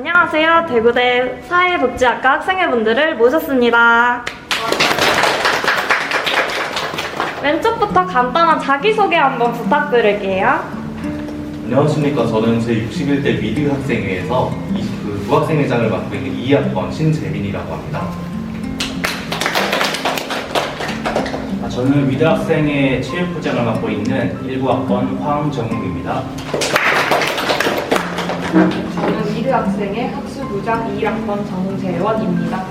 안녕하세요. 대구대 사회복지학과 학생회분들을 모셨습니다. 왼쪽부터 간단한 자기소개 한번 부탁드릴게요. 안녕하십니까. 저는 제61대 미드 학생회에서 이- 그 부학생회장을 맡고 있는 2학번 신재민이라고 합니다. 아, 저는 미드 학생의 체육부장을 맡고 있는 19학번 황정욱입니다. 저는 학생의 학수부장 2학번 정재원입니다.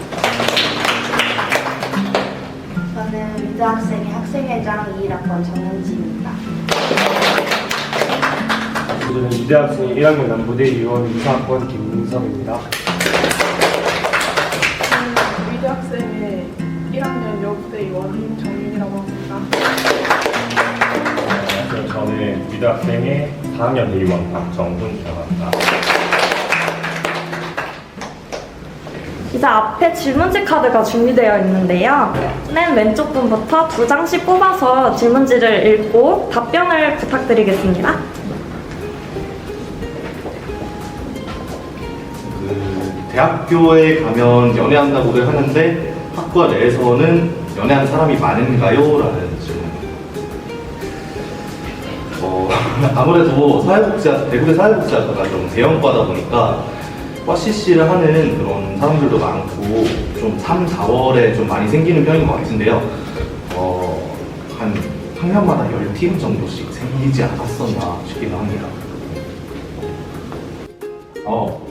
저는 미드 학생의 학생회장 2학번 정은지입니다. 저는 이대학생 1학년 남부대 의원 이사학번 김민섭입니다. 미드 학생의 1학년 여부대 의원 임정민이라고 합니다. 안녕하세요. 저는 이대학생의 4학년 대의원 박정훈이라고 합니다. 이제 앞에 질문지 카드가 준비되어 있는데요. 맨 왼쪽 분부터 두 장씩 뽑아서 질문지를 읽고 답변을 부탁드리겠습니다. 그 대학교에 가면 연애한다고들 하는데 학과 내에서는 연애하는 사람이 많은가요? 라는 질문입니다. 어, 아무래도 사회복지학, 대구대 사회복지학과가 좀 대형과다 보니까 과 CC를 하는 그런 사람들도 많고 좀 3, 4월에 좀 많이 생기는 편인 것 같은데요. 어, 한 학년마다 10팀 정도씩 생기지 않았었나 싶기도 합니다. 어,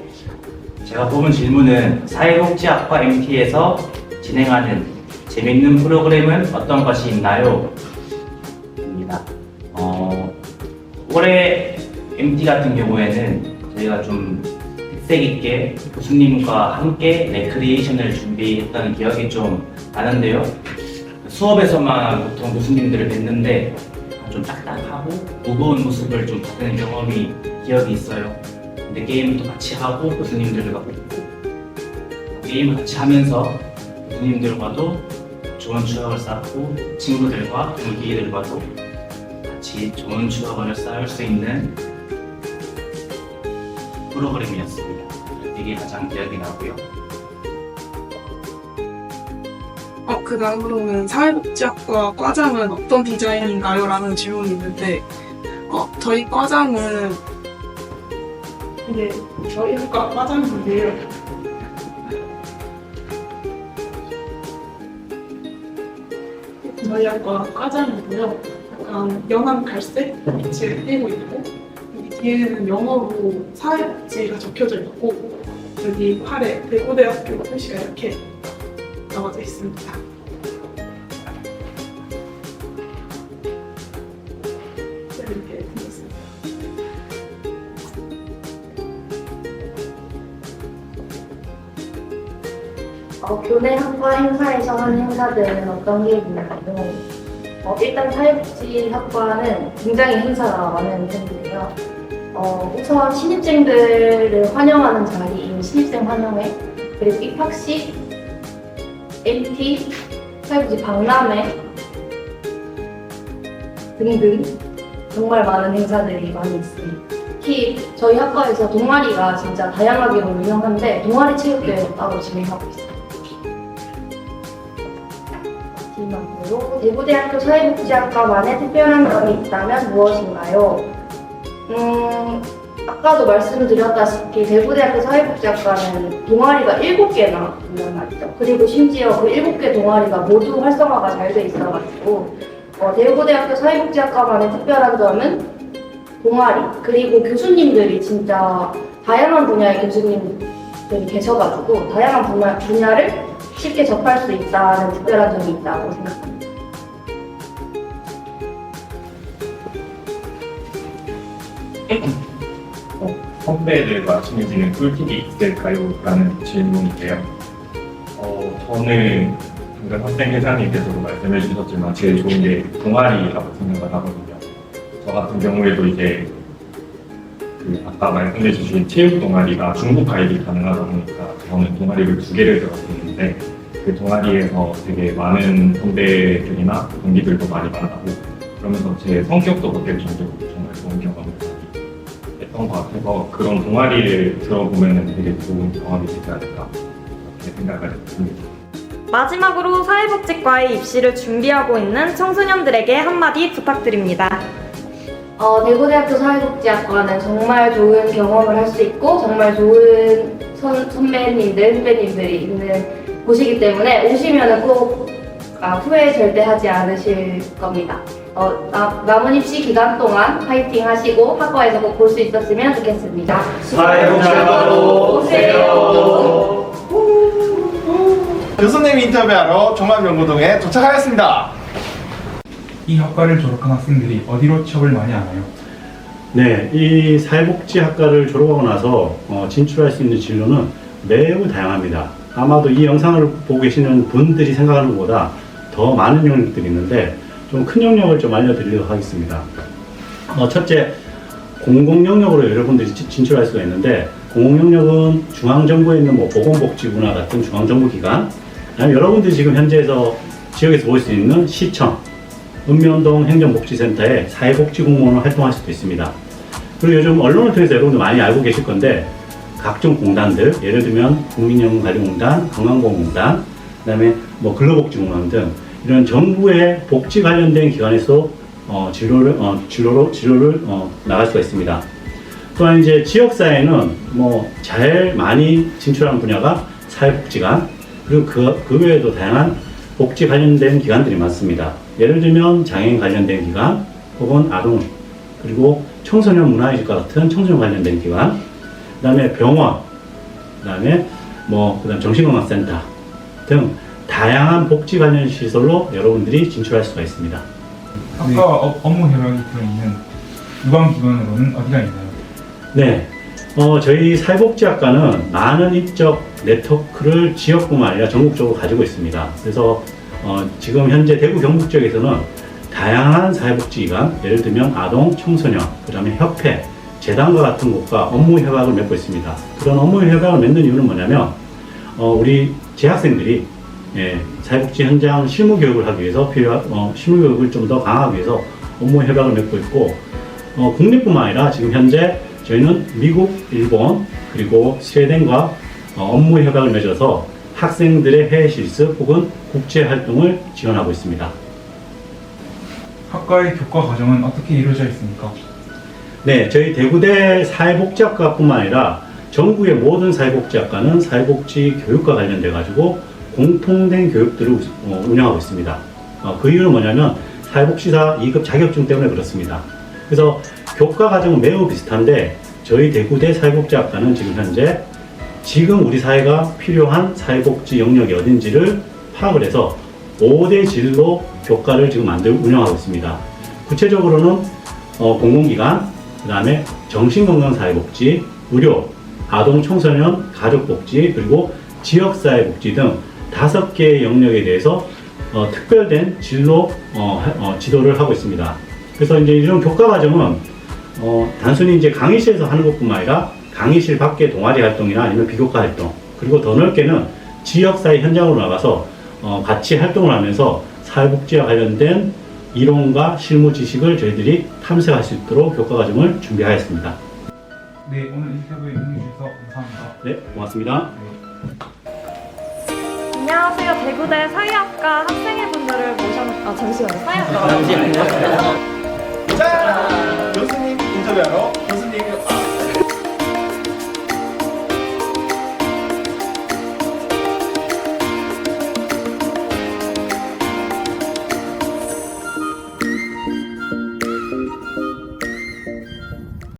제가 뽑은 질문은 사회복지학과 MT에서 진행하는 재밌는 프로그램은 어떤 것이 있나요? 입니다. 어, 올해 MT 같은 경우에는 저희가 좀 특색 있게 교수님과 함께 레크리에이션을 준비했던 기억이 좀 나는데요. 수업에서만 보통 교수님들을 뵀는데 좀 딱딱하고 무거운 모습을 좀 받는 경험이 기억이 있어요. 근데 게임도 같이 하고 교수님들과 게임을 같이 하면서 교수님들과도 좋은 추억을 쌓고 친구들과 동기들과도 같이 좋은 추억을 쌓을 수 있는 프로그램이었습니다. 이게 가장 기억이 나고요. 어, 그 다음으로는 사회복지학과 과장은 어떤 디자인인가요? 라는 질문이 있는데, 어, 저희 과장은 이게 저희 학과 과장인데요. 저희 학과 과장이고요. 약간 연한 갈색 빛을 띠고 있고, 여기 뒤에는 영어로 사회복지가 적혀져 있고, 여기 팔에 대구대학교 표시가 이렇게 나와져 있습니다. 네, 이렇게 생겼습니다. 어, 교내 학과 행사에서 하는 행사들은 어떤 게 있나요? 어, 일단 사회복지학과는 굉장히 행사가 많은 편인데요. 어, 우선 신입생들을 환영하는 자리인 신입생 환영회, 그리고 입학식, MT, 사회복지 박람회 등등 정말 많은 행사들이 많이 있습니다. 특히 저희 학과에서 동아리가 진짜 다양하게 유명한데 동아리 체육대회도 따로 진행하고 있어요. 마지막으로 대구대학교 사회복지학과만의 특별한 점이 있다면 무엇인가요? 음, 아까도 말씀드렸다시피 대구대학교 사회복지학과는 동아리가 7개나 있단 말이죠. 그리고 심지어 그 7개 동아리가 모두 활성화가 잘 돼 있어가지고 어, 대구대학교 사회복지학과만의 특별한 점은 동아리 그리고 교수님들이 진짜 다양한 분야의 교수님들이 계셔가지고 다양한 분야, 분야를 쉽게 접할 수 있다는 특별한 점이 있다고 생각합니다. 선배들과 친해지는 꿀팁이 있을까요? 라는 질문인데요. 어, 저는 방금 학생 회장님께서도 말씀해 주셨지만 제일 좋은 게 동아리라고 생각을 하거든요. 저 같은 경우에도 이제 그 아까 말씀해 주신 체육 동아리가 중국 가입이 가능하다 보니까 저는 동아리를 두 개를 들었었는데 그 동아리에서 되게 많은 선배들이나 동기들도 많이 만나고 그러면서 제 성격도 바뀔 정도로 정말 좋은 많이 했던 것 같아서 그런 동아리를 들어보면 되게 좋은 경험이 되지 않을까 그렇게 생각을 했습니다. 마지막으로 사회복지과에 입시를 준비하고 있는 청소년들에게 한마디 부탁드립니다. 어, 대구대학교 사회복지학과는 정말 좋은 경험을 할 수 있고 정말 좋은 선, 선배님들, 후배님들이 있는 곳이기 때문에 오시면 꼭 아, 후회 절대 하지 않으실 겁니다. 어, 나- 남은 입시 기간 동안 파이팅 하시고 학과에서 꼭 볼 수 있었으면 좋겠습니다. 사회복지학과로 오세요. 교수님 인터뷰하러 종합연구동에 도착하였습니다. 이 학과를 졸업한 학생들이 어디로 취업을 많이 하나요? 네, 이 사회복지학과를 졸업하고 나서 어, 진출할 수 있는 진로는 매우 다양합니다. 아마도 이 영상을 보고 계시는 분들이 생각하는 것보다 더 많은 영역들이 있는데 좀 큰 영역을 좀 알려드리도록 하겠습니다. 어, 첫째, 공공 영역으로 여러분들이 지- 진출할 수가 있는데 공공 영역은 중앙 정부에 있는 뭐 보건복지부나 같은 중앙 정부 기관, 그다음에 여러분들이 지금 현재에서 지역에서 볼 수 있는 시청, 읍면동 행정복지센터에 사회복지공무원으로 활동할 수도 있습니다. 그리고 요즘 언론을 통해서 여러분들 많이 알고 계실 건데 각종 공단들, 예를 들면 국민연금관리공단, 건강보험공단, 그다음에 뭐 근로복지공단 등 이런 정부의 복지 관련된 기관에서 어, 진로를 어, 진로로 진로를 어, 나갈 수가 있습니다. 또한 이제 지역사회는 뭐 제일 많이 진출하는 분야가 사회복지관 그리고 그, 그 외에도 다양한 복지 관련된 기관들이 많습니다. 예를 들면 장애인 관련된 기관 혹은 아동 그리고 청소년 문화유지과 같은 청소년 관련된 기관 그다음에 병원 그다음에 뭐 그다음 정신건강센터 등 다양한 복지 관련 시설로 여러분들이 진출할 수가 있습니다. 학과와 업- 업무 협약이 들어있는 유관 기관으로는 어디가 있나요? 네. 어, 저희 사회복지학과는 많은 인적 네트워크를 지역뿐만 아니라 전국적으로 가지고 있습니다. 그래서 어, 지금 현재 대구 경북 지역에서는 다양한 사회복지기관, 예를 들면 아동, 청소년, 그 다음에 협회, 재단과 같은 곳과 업무 협약을 맺고 있습니다. 그런 업무 협약을 맺는 이유는 뭐냐면 어, 우리 재학생들이 예, 사회복지 현장 실무 교육을 하기 위해서 필요한 어, 실무 교육을 좀 더 강화하기 위해서 업무 협약을 맺고 있고 어, 국내뿐만 아니라 지금 현재 저희는 미국, 일본, 그리고 스웨덴과 어, 업무 협약을 맺어서 학생들의 해외 실습 혹은 국제 활동을 지원하고 있습니다. 학과의 교과 과정은 어떻게 이루어져 있습니까? 네, 저희 대구대 사회복지학과뿐만 아니라 전국의 모든 사회복지학과는 사회복지 교육과 관련돼 가지고 공통된 교육들을 우- 어, 운영하고 있습니다. 어, 그 이유는 뭐냐면 사회복지사 2급 자격증 때문에 그렇습니다. 그래서 교과 과정은 매우 비슷한데 저희 대구대 사회복지학과는 지금 현재 지금 우리 사회가 필요한 사회복지 영역이 어딘지를 파악을 해서 5대 진로 교과를 지금 만들 운영하고 있습니다. 구체적으로는 어, 공공기관, 그 다음에 정신건강사회복지, 의료, 아동 청소년 가족복지, 그리고 지역사회복지 등 다섯 개의 영역에 대해서 어, 특별된 진로 어, 하- 어, 지도를 하고 있습니다. 그래서 이제 이런 교과 과정은 어, 단순히 이제 강의실에서 하는 것뿐만 아니라 강의실 밖의 동아리 활동이나 아니면 비교과 활동, 그리고 더 넓게는 지역사회 현장으로 나가서 어, 같이 활동을 하면서 사회복지와 관련된 이론과 실무 지식을 저희들이 탐색할 수 있도록 교과 과정을 준비하였습니다. 네, 오늘 인터뷰에 응해주셔서 감사합니다. 네, 고맙습니다. 안녕하세요. 대구대 사회학과 학생회분들을 모셔 아 잠시만요. 사회학과 자, 교수님 인터뷰하러